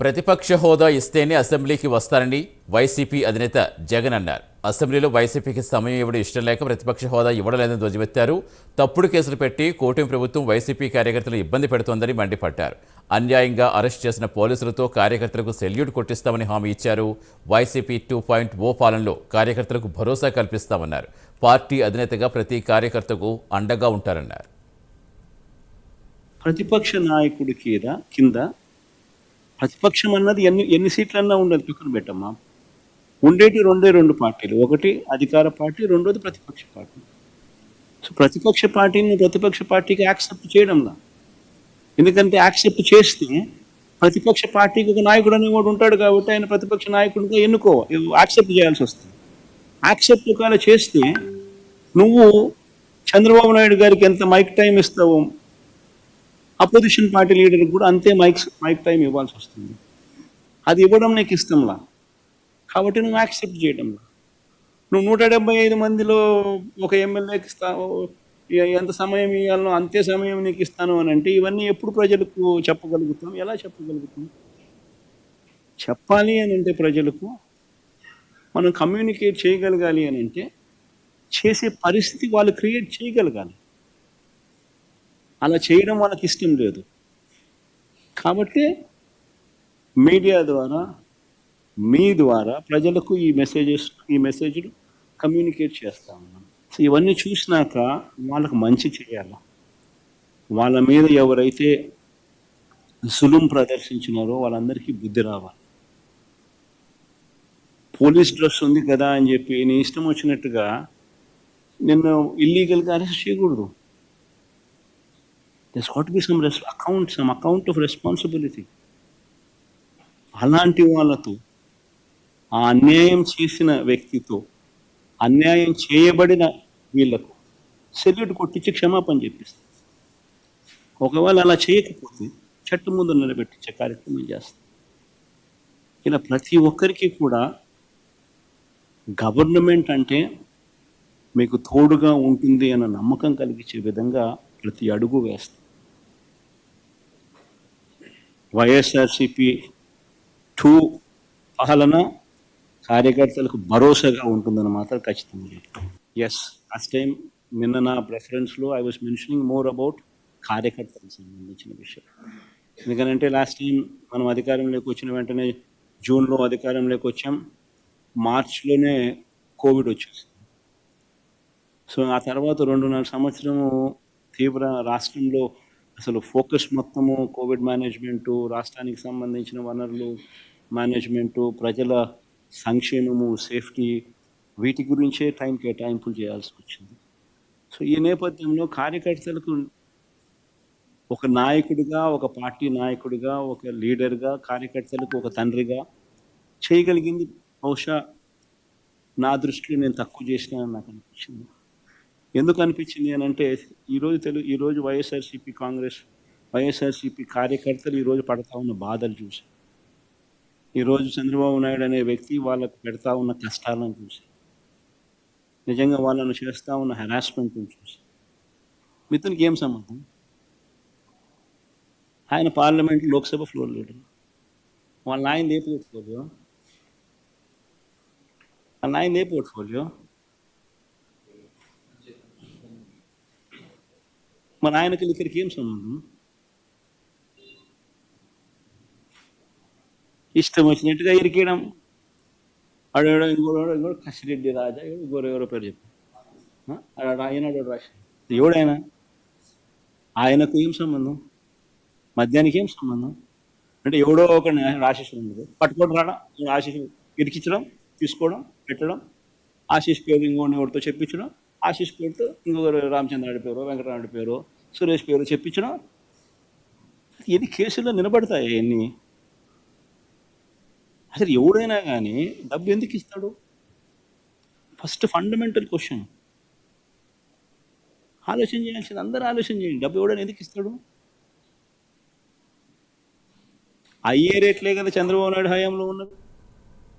ప్రతిపక్ష హోదా ఇస్తేనే అసెంబ్లీకి వస్తారని వైసీపీ అధినేత జగన్ అన్నారు. అసెంబ్లీలో వైసీపీకి సమయం ఇవ్వడం ఇష్టం లేక ప్రతిపక్ష హోదా ఇవ్వడలేదని ధ్వజమెత్తారు. తప్పుడు కేసులు పెట్టి కూటమి ప్రభుత్వం వైసీపీ కార్యకర్తలు ఇబ్బంది పెడుతోందని మండిపడ్డారు. అన్యాయంగా అరెస్ట్ చేసిన పోలీసులతో కార్యకర్తలకు సెల్యూట్ కొట్టిస్తామని హామీ ఇచ్చారు. వైసీపీ టూ పాయింట్ ఓ పాలనలో కార్యకర్తలకు భరోసా కల్పిస్తామన్నారు. పార్టీ అధినేతగా ప్రతి కార్యకర్తకు అండగా ఉంటారన్నారు. ప్రతిపక్ష నాయకుడి కింద కింద ప్రతిపక్షం అన్నది ఎన్ని ఎన్ని సీట్లన్నా ఉండదు. పక్కన పెట్టమ్మా ఉండేటి రెండే రెండు పార్టీలు. ఒకటి అధికార పార్టీ రెండోది ప్రతిపక్ష పార్టీ. సో ప్రతిపక్ష పార్టీని ప్రతిపక్ష పార్టీకి యాక్సెప్ట్ చేయడంలా. ఎందుకంటే యాక్సెప్ట్ చేస్తే ప్రతిపక్ష పార్టీకి ఒక నాయకుడు అనేవాడు ఉంటాడు కాబట్టి ఆయన ప్రతిపక్ష నాయకుడిగా ఎన్నుకో యాక్సెప్ట్ చేయాల్సి వస్తుంది. యాక్సెప్ట్ ఒకవేళ చేస్తే నువ్వు చంద్రబాబు నాయుడు గారికి ఎంత మైక్ టైం ఇస్తావో అపోజిషన్ పార్టీ లీడర్కి కూడా అంతే మైక్ మైక్ టైం ఇవ్వాల్సి వస్తుంది. అది ఇవ్వడం నీకు ఇష్టంలా? కాబట్టి నువ్వు యాక్సెప్ట్ చేయడంలా? నువ్వు నూట డెబ్బై ఐదు మందిలో ఒక ఎమ్మెల్యేకి ఇస్తావు ఎంత సమయం ఇవ్వాలనో అంతే సమయం నీకు ఇస్తాను అని అంటే ఇవన్నీ ఎప్పుడు ప్రజలకు చెప్పగలుగుతాం? ఎలా చెప్పగలుగుతాం? చెప్పాలి అని అంటే ప్రజలకు మనం కమ్యూనికేట్ చేయగలగాలి అని అంటే చేసే పరిస్థితి వాళ్ళు క్రియేట్ చేయగలగాలి. అలా చేయడం వాళ్ళకి ఇష్టం లేదు. కాబట్టి మీడియా ద్వారా మీ ద్వారా ప్రజలకు ఈ మెసేజెస్ ఈ మెసేజ్లు కమ్యూనికేట్ చేస్తా ఉన్నాం. సో ఇవన్నీ చూసినాక వాళ్ళకు మంచి చేయాలి? వాళ్ళ మీద ఎవరైతే సులుం ప్రదర్శించినారో వాళ్ళందరికీ బుద్ధి రావాలి. పోలీస్ డ్రెస్ ఉంది కదా అని చెప్పి నీ ఇష్టం వచ్చినట్టుగా నిన్ను ఇల్లీగల్గా అరెస్ట్ చేయకూడదు. There's got be some res account some account of responsibility అలాంటి వాళ్ళతో ఆ అన్యాయం చేసిన వ్యక్తితో అన్యాయం చేయబడిన వీళ్ళకు సెల్యూట్ కొట్టించి క్షమాపణ చెప్పిస్తాం. ఒకవేళ అలా చేయకపోతే చట్టు ముందు నిలబెట్టించే కార్యక్రమం చేస్తాం. ఇలా ప్రతి ఒక్కరికి కూడా గవర్నమెంట్ అంటే మీకు తోడుగా ఉంటుంది అన్న నమ్మకం కలిగించే విధంగా ప్రతి అడుగు వేస్తాం. వైఎస్ఆర్సిపి టూ పాలన కార్యకర్తలకు భరోసాగా ఉంటుందని మాత్రం ఖచ్చితంగా ఎస్ లాస్ట్ టైం నిన్న నా ప్రెఫరెన్స్లో I was mentioning more about కార్యకర్తలకు సంబంధించిన విషయం. ఎందుకంటే లాస్ట్ టైం మనం అధికారంలోకి వచ్చిన వెంటనే జూన్లో అధికారంలోకి వచ్చాం. మార్చ్లోనే కోవిడ్ వచ్చేసింది. సో ఆ తర్వాత రెండున్నర సంవత్సరము తీవ్ర రాష్ట్రంలో అసలు ఫోకస్ మొత్తము కోవిడ్ మేనేజ్మెంటు రాష్ట్రానికి సంబంధించిన వనరులు మేనేజ్మెంటు ప్రజల సంక్షేమము సేఫ్టీ వీటి గురించే టైం కేటాయింపులు చేయాల్సి వచ్చింది. సో ఈ నేపథ్యంలో కార్యకర్తలకు ఒక నాయకుడిగా ఒక పార్టీ నాయకుడిగా ఒక లీడర్గా కార్యకర్తలకు ఒక తండ్రిగా చేయగలిగింది బహుశా నా దృష్టిలో నేను తక్కువ చేసినా నాకు అనిపించింది. ఎందుకు అనిపించింది అని అంటే ఈరోజు తెలుగు ఈరోజు వైఎస్ఆర్సీపీ కాంగ్రెస్ వైఎస్ఆర్సీపీ కార్యకర్తలు ఈరోజు పడతా ఉన్న బాధలు చూసి. ఈరోజు చంద్రబాబు నాయుడు అనే వ్యక్తి వాళ్ళకు పెడతా ఉన్న కష్టాలను చూసి. నిజంగా వాళ్ళను చేస్తూ ఉన్న హెరాస్మెంట్ని చూసి. మిథున్కి ఏం సంబంధం? ఆయన పార్లమెంట్ లోక్సభ ఫ్లోర్ లీడర్ వాళ్ళ ఆయన ఏ పోర్ట్ఫోలియో వాళ్ళ ఆయన ఏ పోర్ట్ఫోలియో మన ఆయనకి ఇక్కడికి ఏం సంబంధం? ఇష్టం వచ్చినట్టుగా ఇరికేయడం. ఆడేవాడో ఇంకోడు ఇంకోటి కసిరెడ్డి రాజా ఇంకోరు ఎవరో పేరు చెప్పి. ఆయన రాసి ఎవడైనా? ఆయనకు ఏం సంబంధం? మద్యానికి ఏం సంబంధం? అంటే ఎవడో ఒక ఆశీస్ ఉండదు పట్టుకోవడం రావడం ఆశీస్సు ఇరికించడం తీసుకోవడం పెట్టడం ఆశీస్ పేరు ఇంకోటి ఎవరితో చెప్పించడం ఆశీస్ పేరుతో ఇంకొకరు రామచంద్రాడి పేరు వెంకటరాముడి పేరు సురేష్ పేరు చెప్పించడం ఎన్ని కేసుల్లో నిలబడతాయి ఎన్ని? అసలు ఎవడైనా కానీ డబ్బు ఎందుకు ఇస్తాడు? First fundamental question. ఆలోచన చేయాల్సింది అందరూ ఆలోచన చేయండి. డబ్బు ఎవడైనా ఎందుకు ఇస్తాడు? అయ్యే రేట్లే కదా చంద్రబాబు నాయుడు హయాంలో ఉన్నది.